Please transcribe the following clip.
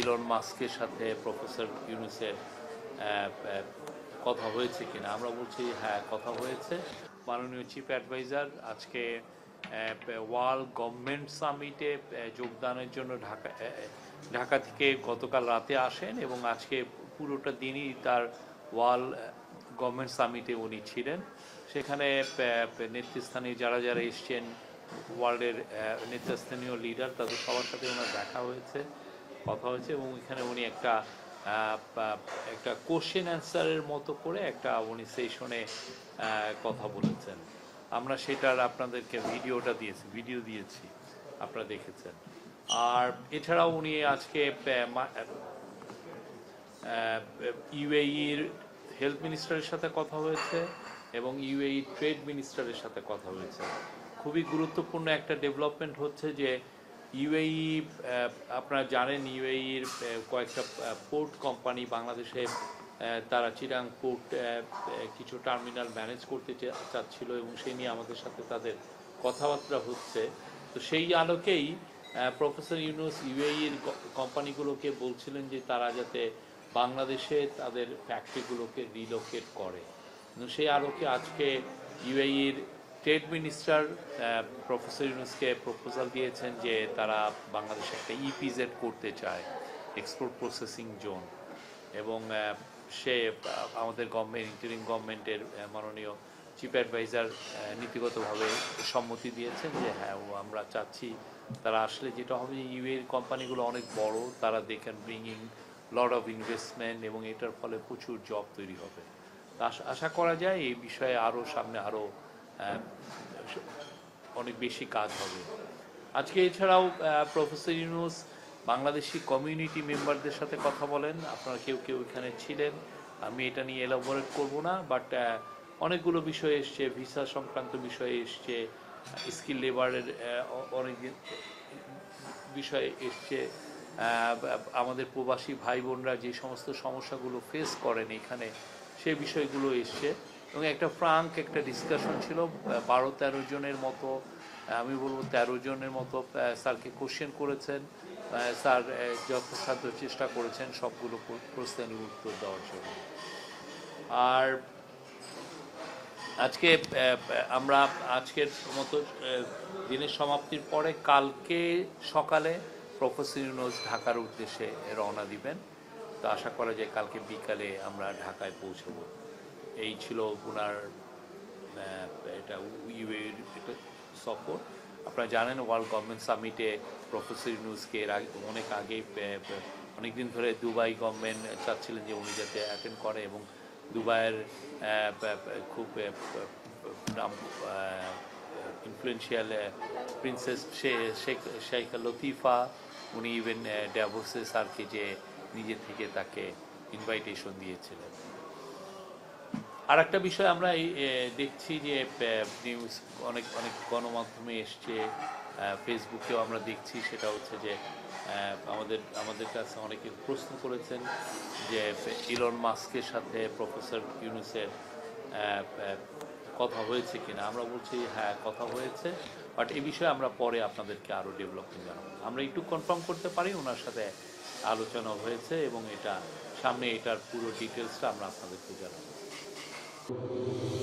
Elon মাস্কের সাথে professor ইউনুসের কথা হয়েছে কিনা? আমরা বলছি হ্যাঁ কথা হয়েছে। মাননীয় চিফ অ্যাডভাইজার আজকে ওয়ার্ল্ড গভর্নমেন্ট সামিটে যোগদানের জন্য ঢাকা ঢাকা থেকে গতকাল রাতে আসেন এবং আজকে পুরোটা দিনই তার ওয়ার্ল্ড গভর্নমেন্ট সামিটে উনি ছিলেন। সেখানে নেতৃস্থানীয় যারা যারা এসছেন ওয়ার্ল্ডের নেতৃস্থানীয় লিডার তাদের সবার সাথে ওনার দেখা হয়েছে। কথা হয়েছে এবং এখানে উনি একটা একটা কোশ্চেন অ্যান্সারের মতো করে একটা উনি সেশনে কথা বলেছেন। আমরা সেটার আপনাদেরকে ভিডিওটা দিয়েছি ভিডিও দিয়েছি, আপনারা দেখেছেন। আর এছাড়াও উনি আজকে ইউএইর হেলথ মিনিস্টারের সাথে কথা হয়েছে এবং ইউএই ট্রেড মিনিস্টারের সাথে কথা হয়েছে। খুবই গুরুত্বপূর্ণ একটা ডেভেলপমেন্ট হচ্ছে যে ইউএই আপনারা জানেন ইউএইর কয়েকটা পোর্ট কোম্পানি বাংলাদেশে তারা চিরাং পোর্ট কিছু টার্মিনাল ম্যানেজ করতে চাচ্ছিল এবং সেই নিয়ে আমাদের সাথে তাদের কথাবার্তা হচ্ছে। তো সেই আলোকেই প্রফেসর ইউনুস ইউএইর কোম্পানিগুলোকে বলছিলেন যে তারা যাতে বাংলাদেশে তাদের ফ্যাক্টরিগুলোকে রিলোকেট করে। সেই আলোকে আজকে ইউএইর ট্রেড মিনিস্টার প্রফেসর ইউনুসকে প্রপোজাল দিয়েছেন যে তারা বাংলাদেশে একটা ইপিজেড করতে চায় এক্সপোর্ট প্রসেসিং জোন এবং সে আমাদের গভর্নমেন্ট ইন্টারিম গভর্নমেন্টের মাননীয় চিফ অ্যাডভাইজার নীতিগতভাবে সম্মতি দিয়েছেন যে হ্যাঁ আমরা চাচ্ছি তারা আসলে যেটা হবে ইউএর কোম্পানিগুলো অনেক বড়, তারা they can bringing lot of investment এবং এটার ফলে প্রচুর জব তৈরি হবে। আশা করা যায় এই বিষয়ে আরও সামনে আরও অনেক বেশি কাজ হবে। আজকে এছাড়াও প্রফেসর ইউনুস বাংলাদেশি কমিউনিটি মেম্বারদের সাথে কথা বলেন। আপনারা কেউ কেউ এখানে ছিলেন। আমি এটা নিয়ে এলাবোরেট করব না বাট অনেকগুলো বিষয় এসছে। ভিসা সংক্রান্ত বিষয় এসছে স্কিল লেবারের অনেক বিষয় এসছে। আমাদের প্রবাসী ভাই বোনরা যে সমস্ত সমস্যাগুলো ফেস করেন এখানে, সে বিষয়গুলো এসছে। এবং একটা ফ্রাঙ্ক একটা ডিসকাশন ছিল বারো তেরো জনের মতো, আমি বলব তেরো জনের মতো স্যারকে কোশ্চেন করেছেন স্যার যথাসাধ্য চেষ্টা করেছেন সবগুলো প্র- প্রশ্নের উত্তর দেওয়ার জন্য। আর আজকে আমরা আজকের মতো দিনের সমাপ্তির পরে কালকে সকালে প্রফেসর ইউনুস ঢাকার উদ্দেশ্যে রওনা দিবেন। তো আশা করা যায় কালকে বিকালে আমরা ঢাকায় পৌঁছব। এই ছিল ওনার এটা ইউএর একটা সফর। আপনারা জানেন ওয়ার্ল্ড গভর্নমেন্ট সামিটে প্রফেসর ইউনুসকে এর আগে অনেক আগে অনেকদিন ধরে দুবাই গভর্নমেন্ট চাচ্ছিলেন যে উনি যাতে অ্যাটেন্ড করে এবং দুবাইয়ের খুব নাম influential princess Sheikh Sheikh Latifa. উনি ইভেন ড্যাভোসে স্যারকে যে নিজে থেকে তাকে ইনভাইটেশন দিয়েছিলেন। আর একটা বিষয় আমরা এই, দেখছি যে নিউজ অনেক অনেক গণমাধ্যমে এসছে ফেসবুকেও আমরা দেখছি সেটা হচ্ছে যে আমাদের আমাদের কাছে অনেকে প্রশ্ন করেছেন যে ইলন মাস্কের সাথে প্রফেসর ইউনুসের কথা হয়েছে কিনা। আমরা বলছি হ্যাঁ কথা হয়েছে বাট এ বিষয়ে আমরা পরে আপনাদেরকে আরও ডেভেলপমেন্ট জানাব। আমরা একটু কনফার্ম করতে পারি ওনার সাথে আলোচনা হয়েছে এবং এটা সামনে এটার পুরো ডিটেলসটা আমরা আপনাদেরকে জানাব। ます。